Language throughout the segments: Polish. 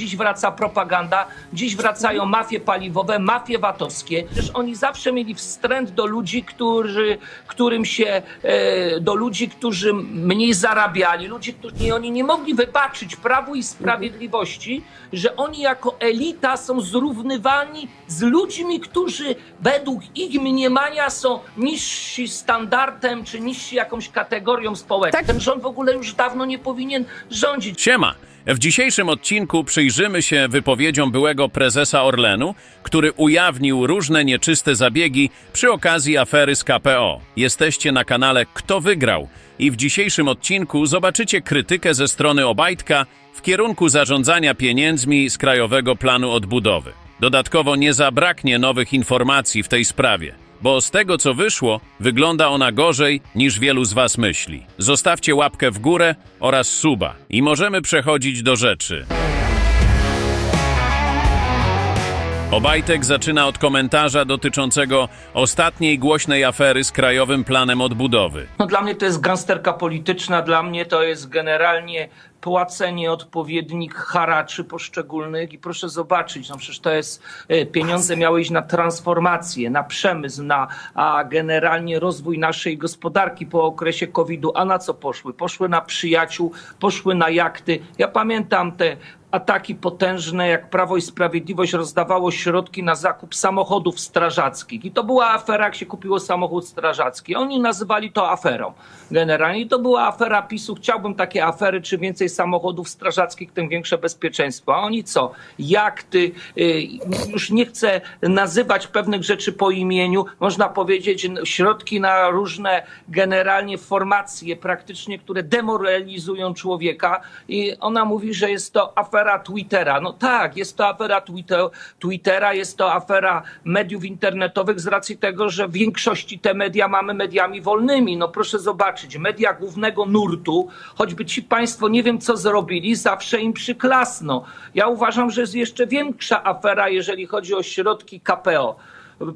Dziś wraca propaganda, dziś wracają mafie paliwowe, mafie VAT-owskie. Przecież oni zawsze mieli wstręt do ludzi, którzy, którym się, e, do ludzi, którzy mniej zarabiali, ludzi, którzy nie, oni nie mogli wybaczyć Prawu i Sprawiedliwości, że oni jako elita są zrównywani z ludźmi, którzy według ich mniemania są niżsi standardem czy niżsi jakąś kategorią społeczną. Tak. Ten rząd w ogóle już dawno nie powinien rządzić. Siema! W dzisiejszym odcinku przyjrzymy się wypowiedziom byłego prezesa Orlenu, który ujawnił różne nieczyste zabiegi przy okazji afery z KPO. Jesteście na kanale Kto Wygrał i w dzisiejszym odcinku zobaczycie krytykę ze strony Obajtka w kierunku zarządzania pieniędzmi z Krajowego Planu Odbudowy. Dodatkowo nie zabraknie nowych informacji w tej sprawie, bo z tego co wyszło, wygląda ona gorzej niż wielu z Was myśli. Zostawcie łapkę w górę oraz suba i możemy przechodzić do rzeczy. Obajtek zaczyna od komentarza dotyczącego ostatniej głośnej afery z Krajowym Planem Odbudowy. No dla mnie to jest gangsterka polityczna, dla mnie to jest generalnie płacenie odpowiednich haraczy poszczególnych i proszę zobaczyć, no przecież to jest, e, pieniądze miały iść na transformację, na przemysł, na a generalnie rozwój naszej gospodarki po okresie COVID-u, a na co poszły? Poszły na przyjaciół, poszły na jachty. Ja pamiętam te ataki potężne, jak Prawo i Sprawiedliwość rozdawało środki na zakup samochodów strażackich. I to była afera, jak się kupiło samochód strażacki. Oni nazywali to aferą. Generalnie I to była afera PiSu. Chciałbym takie afery, czy więcej samochodów strażackich, tym większe bezpieczeństwo. A oni co? Jachty, y, już nie chcę nazywać pewnych rzeczy po imieniu. Można powiedzieć środki na różne generalnie formacje praktycznie, które demoralizują człowieka. I ona mówi, że jest to afera Twittera. No tak, jest to afera Twitter, Twittera, jest to afera mediów internetowych z racji tego, że w większości te media mamy mediami wolnymi. No proszę zobaczyć, media głównego nurtu, choćby ci państwo nie wiem co zrobili, zawsze im przyklasno. Ja uważam, że jest jeszcze większa afera, jeżeli chodzi o środki KPO.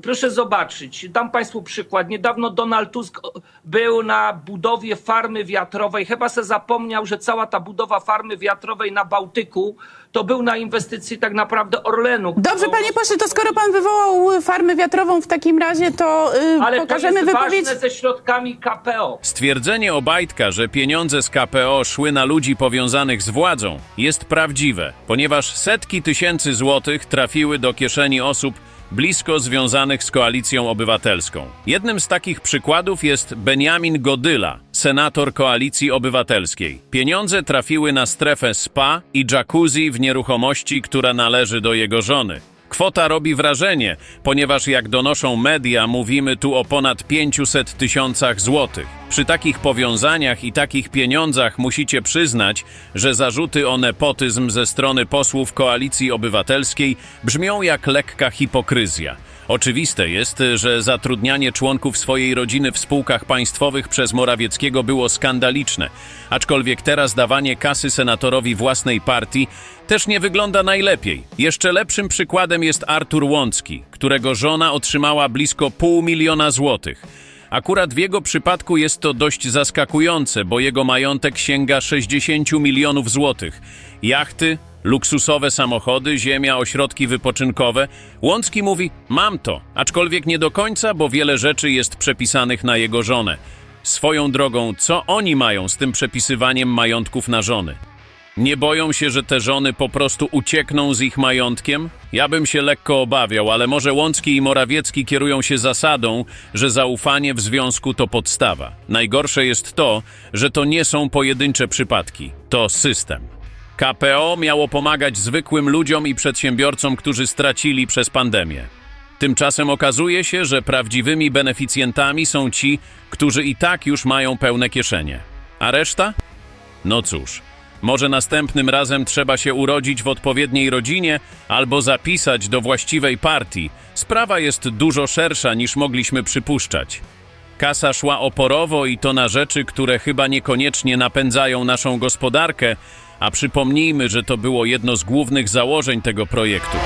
Proszę zobaczyć, dam Państwu przykład. Niedawno Donald Tusk był na budowie farmy wiatrowej. Chyba se zapomniał, że cała ta budowa farmy wiatrowej na Bałtyku to był na inwestycji tak naprawdę Orlenu. Dobrze, którą- panie pośle, to skoro pan wywołał farmę wiatrową w takim razie, to y, Ale pokażemy to jest wypowiedź. ważne ze środkami KPO. Stwierdzenie Obajtka, że pieniądze z KPO szły na ludzi powiązanych z władzą, jest prawdziwe, ponieważ setki tysięcy złotych trafiły do kieszeni osób blisko związanych z koalicją obywatelską. Jednym z takich przykładów jest Benjamin Godyla, senator koalicji obywatelskiej. Pieniądze trafiły na strefę spa i jacuzzi w nieruchomości, która należy do jego żony. Kwota robi wrażenie, ponieważ jak donoszą media, mówimy tu o ponad 500 tysiącach złotych. Przy takich powiązaniach i takich pieniądzach musicie przyznać, że zarzuty o nepotyzm ze strony posłów Koalicji Obywatelskiej brzmią jak lekka hipokryzja. Oczywiste jest, że zatrudnianie członków swojej rodziny w spółkach państwowych przez Morawieckiego było skandaliczne, aczkolwiek teraz dawanie kasy senatorowi własnej partii też nie wygląda najlepiej. Jeszcze lepszym przykładem jest Artur Łącki, którego żona otrzymała blisko pół miliona złotych. Akurat w jego przypadku jest to dość zaskakujące, bo jego majątek sięga 60 milionów złotych. Jachty, luksusowe samochody, ziemia, ośrodki wypoczynkowe. Łącki mówi: Mam to, aczkolwiek nie do końca, bo wiele rzeczy jest przepisanych na jego żonę. Swoją drogą, co oni mają z tym przepisywaniem majątków na żony? Nie boją się, że te żony po prostu uciekną z ich majątkiem? Ja bym się lekko obawiał, ale może Łącki i Morawiecki kierują się zasadą, że zaufanie w związku to podstawa. Najgorsze jest to, że to nie są pojedyncze przypadki, to system. KPO miało pomagać zwykłym ludziom i przedsiębiorcom, którzy stracili przez pandemię. Tymczasem okazuje się, że prawdziwymi beneficjentami są ci, którzy i tak już mają pełne kieszenie. A reszta? No cóż, może następnym razem trzeba się urodzić w odpowiedniej rodzinie albo zapisać do właściwej partii. Sprawa jest dużo szersza niż mogliśmy przypuszczać. Kasa szła oporowo i to na rzeczy, które chyba niekoniecznie napędzają naszą gospodarkę, a przypomnijmy, że to było jedno z głównych założeń tego projektu.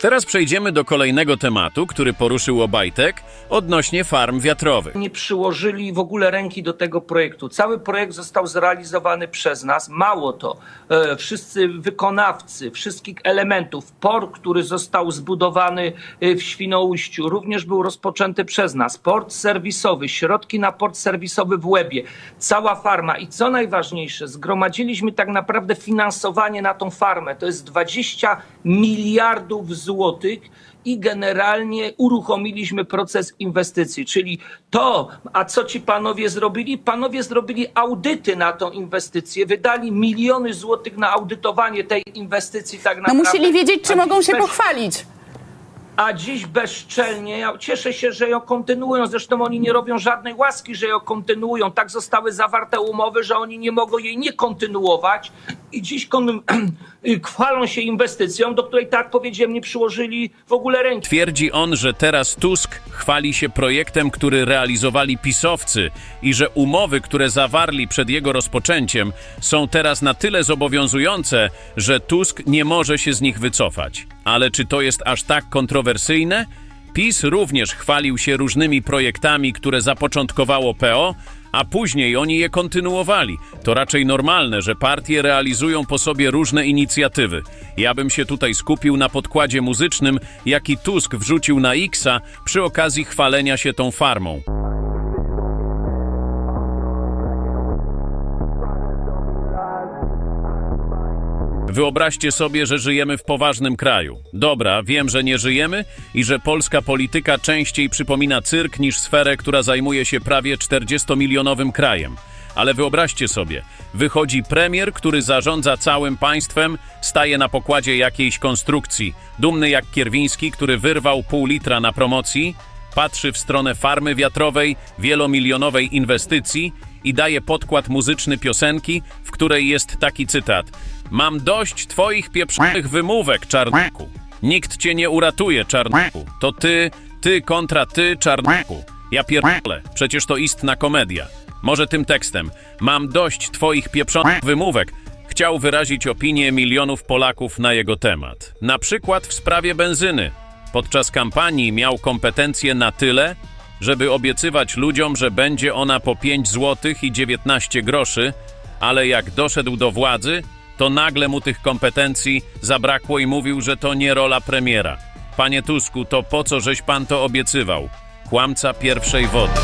Teraz przejdziemy do kolejnego tematu, który poruszył Obajtek odnośnie farm wiatrowych. nie przyłożyli w ogóle ręki do tego projektu. Cały projekt został zrealizowany przez nas. Mało to, e, wszyscy wykonawcy wszystkich elementów, port, który został zbudowany e, w Świnoujściu, również był rozpoczęty przez nas. Port serwisowy, środki na port serwisowy w Łebie, cała farma i co najważniejsze, zgromadziliśmy tak naprawdę finansowanie na tą farmę. To jest 20 miliardów złotych i generalnie uruchomiliśmy proces inwestycji. Czyli to, a co ci panowie zrobili? Panowie zrobili audyty na tą inwestycję, wydali miliony złotych na audytowanie tej inwestycji tak No naprawdę. musieli wiedzieć, czy mogą się pochwalić. A dziś bezczelnie, ja cieszę się, że ją kontynuują, zresztą oni nie robią żadnej łaski, że ją kontynuują. Tak zostały zawarte umowy, że oni nie mogą jej nie kontynuować i dziś kon- chwalą się inwestycją, do której, tak powiedziałem, nie przyłożyli w ogóle ręki. Twierdzi on, że teraz Tusk chwali się projektem, który realizowali pisowcy i że umowy, które zawarli przed jego rozpoczęciem, są teraz na tyle zobowiązujące, że Tusk nie może się z nich wycofać. Ale czy to jest aż tak kontrowersyjne? PiS również chwalił się różnymi projektami, które zapoczątkowało PO, a później oni je kontynuowali. To raczej normalne, że partie realizują po sobie różne inicjatywy. Ja bym się tutaj skupił na podkładzie muzycznym, jaki Tusk wrzucił na Xa przy okazji chwalenia się tą farmą. Wyobraźcie sobie, że żyjemy w poważnym kraju. Dobra, wiem, że nie żyjemy i że polska polityka częściej przypomina cyrk niż sferę, która zajmuje się prawie 40-milionowym krajem. Ale wyobraźcie sobie, wychodzi premier, który zarządza całym państwem, staje na pokładzie jakiejś konstrukcji, dumny jak Kierwiński, który wyrwał pół litra na promocji, patrzy w stronę farmy wiatrowej, wielomilionowej inwestycji i daje podkład muzyczny piosenki, w której jest taki cytat. Mam dość twoich pieprzonych wymówek, czarnuku. Nikt cię nie uratuje, czarnuku. To ty, ty kontra ty, czarnuku. Ja pierdolę, przecież to istna komedia. Może tym tekstem. Mam dość twoich pieprzonych wymówek. Chciał wyrazić opinię milionów Polaków na jego temat. Na przykład w sprawie benzyny. Podczas kampanii miał kompetencje na tyle, żeby obiecywać ludziom, że będzie ona po 5 zł i 19 groszy, ale jak doszedł do władzy, to nagle mu tych kompetencji zabrakło i mówił, że to nie rola premiera. Panie Tusku, to po co żeś pan to obiecywał? Kłamca pierwszej wody.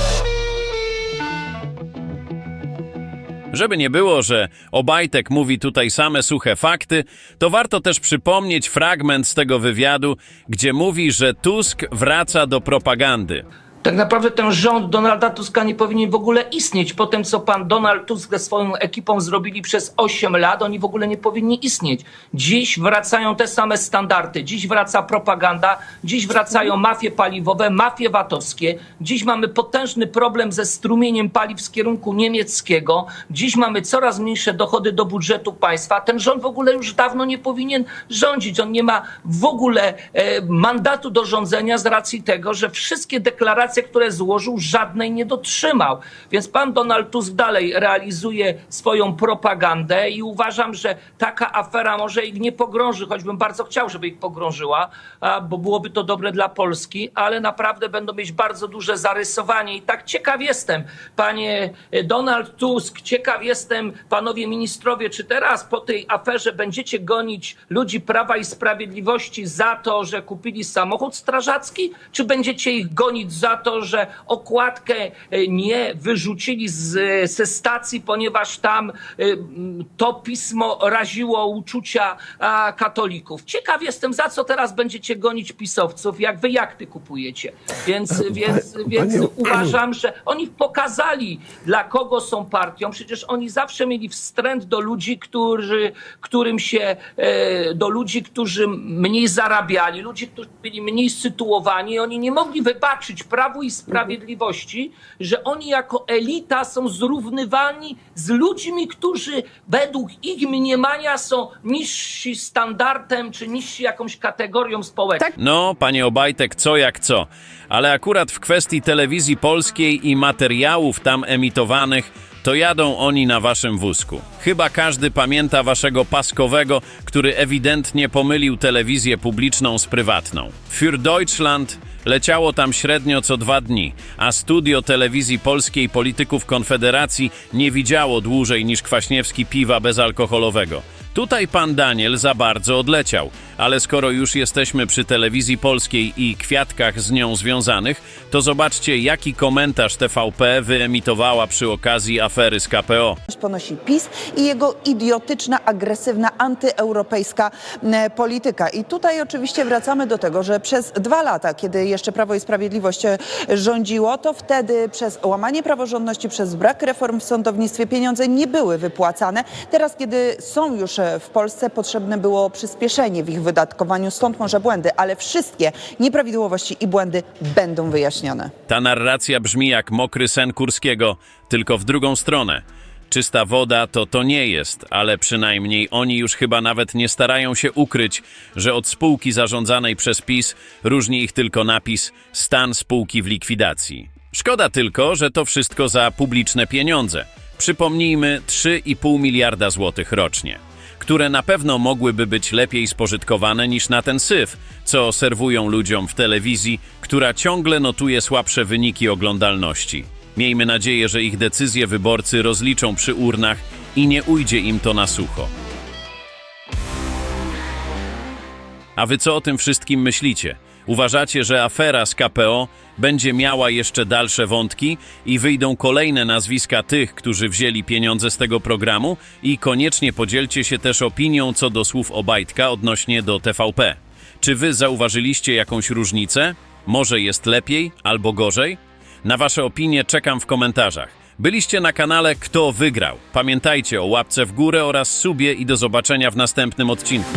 Żeby nie było, że Obajtek mówi tutaj same suche fakty, to warto też przypomnieć fragment z tego wywiadu, gdzie mówi, że Tusk wraca do propagandy. Tak naprawdę ten rząd Donalda Tuska nie powinien w ogóle istnieć. Po tym, co pan Donald Tusk ze swoją ekipą zrobili przez 8 lat, oni w ogóle nie powinni istnieć. Dziś wracają te same standardy. Dziś wraca propaganda, dziś wracają mafie paliwowe, mafie VAT-owskie. Dziś mamy potężny problem ze strumieniem paliw z kierunku niemieckiego. Dziś mamy coraz mniejsze dochody do budżetu państwa. Ten rząd w ogóle już dawno nie powinien rządzić. On nie ma w ogóle e, mandatu do rządzenia z racji tego, że wszystkie deklaracje, które złożył, żadnej nie dotrzymał. Więc pan Donald Tusk dalej realizuje swoją propagandę i uważam, że taka afera może ich nie pogrąży, choćbym bardzo chciał, żeby ich pogrążyła, bo byłoby to dobre dla Polski, ale naprawdę będą mieć bardzo duże zarysowanie. I tak ciekaw jestem, panie e, Donald Tusk, ciekaw jestem, panowie ministrowie, czy teraz po tej aferze będziecie gonić ludzi Prawa i Sprawiedliwości za to, że kupili samochód strażacki, czy będziecie ich gonić za to, że okładkę e, nie wyrzucili z, ze stacji, ponieważ tam e, to pismo raziło uczucia katolików. Ciekaw jestem, za co teraz będziecie gonić pisowców, jak wy jachty kupujecie. Więc, więc, więc panie- uważam, że oni pokazali, dla kogo są partią. Przecież oni zawsze mieli wstręt do ludzi, którzy, którym się, e, do ludzi, którzy mniej zarabiali, ludzi, którzy byli mniej sytuowani. Oni nie mogli wybaczyć Prawu i Sprawiedliwości, że oni jako elita są zrównywani z ludźmi, którzy według ich mniemania są niżsi standardem czy niżsi jakąś kategorią społeczną. Tak. No, panie Obajtek, co jak co. Ale akurat w kwestii telewizji polskiej i materiałów tam emitowanych, to jadą oni na waszym wózku. Chyba każdy pamięta waszego paskowego, który ewidentnie pomylił telewizję publiczną z prywatną. Für Deutschland leciało tam średnio co dwa dni, a studio telewizji polskiej polityków Konfederacji nie widziało dłużej niż Kwaśniewski piwa bezalkoholowego. Tutaj pan Daniel za bardzo odleciał, ale skoro już jesteśmy przy telewizji polskiej i kwiatkach z nią związanych, to zobaczcie, jaki komentarz TVP wyemitowała przy okazji afery z KPO. ponosi PiS i jego idiotyczna, agresywna, antyeuropejska polityka. I tutaj oczywiście wracamy do tego, że przez dwa lata, kiedy jeszcze Prawo i Sprawiedliwość e, rządziło, to wtedy przez łamanie praworządności, przez brak reform w sądownictwie pieniądze nie były wypłacane. Teraz, kiedy są już e, w Polsce, potrzebne było przyspieszenie w ich wydatkowaniu, stąd może błędy, ale wszystkie nieprawidłowości i błędy będą wyjaśnione. Ta narracja brzmi jak mokry sen Kurskiego, tylko w drugą stronę. Czysta woda to to nie jest, ale przynajmniej oni już chyba nawet nie starają się ukryć, że od spółki zarządzanej przez PiS różni ich tylko napis stan spółki w likwidacji. Szkoda tylko, że to wszystko za publiczne pieniądze. Przypomnijmy 3,5 miliarda złotych rocznie, które na pewno mogłyby być lepiej spożytkowane niż na ten syf, co serwują ludziom w telewizji, która ciągle notuje słabsze wyniki oglądalności. Miejmy nadzieję, że ich decyzje wyborcy rozliczą przy urnach i nie ujdzie im to na sucho. A wy co o tym wszystkim myślicie? Uważacie, że afera z KPO będzie miała jeszcze dalsze wątki i wyjdą kolejne nazwiska tych, którzy wzięli pieniądze z tego programu? I koniecznie podzielcie się też opinią co do słów Obajtka odnośnie do TVP. Czy wy zauważyliście jakąś różnicę? Może jest lepiej albo gorzej? Na wasze opinie czekam w komentarzach. Byliście na kanale Kto Wygrał. Pamiętajcie o łapce w górę oraz subie i do zobaczenia w następnym odcinku.